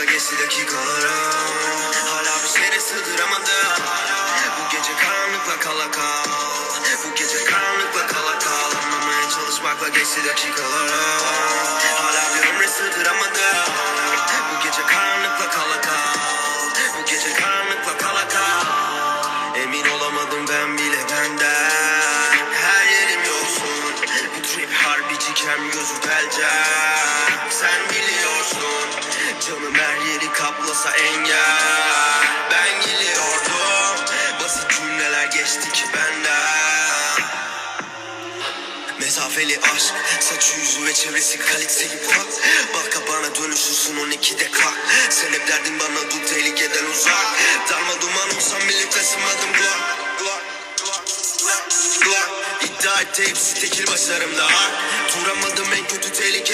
geçti dakikalarım Hala bir şeye sığdıramadım. Bu gece karanlıkla kala kal. Bu gece karanlıkla kala kal. Anlamaya çalışmakla geçti dakikalarım Hala bir ömre sığdıramadım. Bu gece karanlıkla kala kal. Bu gece karanlıkla kala kal. Emin olamadım ben bile benden. Her yerim yoksun. Bu trip harbiciken gözü telcem Sen biliyorsun Canım her yeri kaplasa engel. Ben geliyordum Basit cümleler geçti ki benden. Mesafeli aşk Saçı yüzü ve çevresi kaliteli pak Baka bana dönüşürsün 12'de kalk. Sen hep derdin bana dur tehlikeden uzak. Darma duman olsam birlikte sınmadım Glock Glock Glock Glock İddia etti hepsi tekil başlarımda. Duramadım en kötü tehlikeden uzak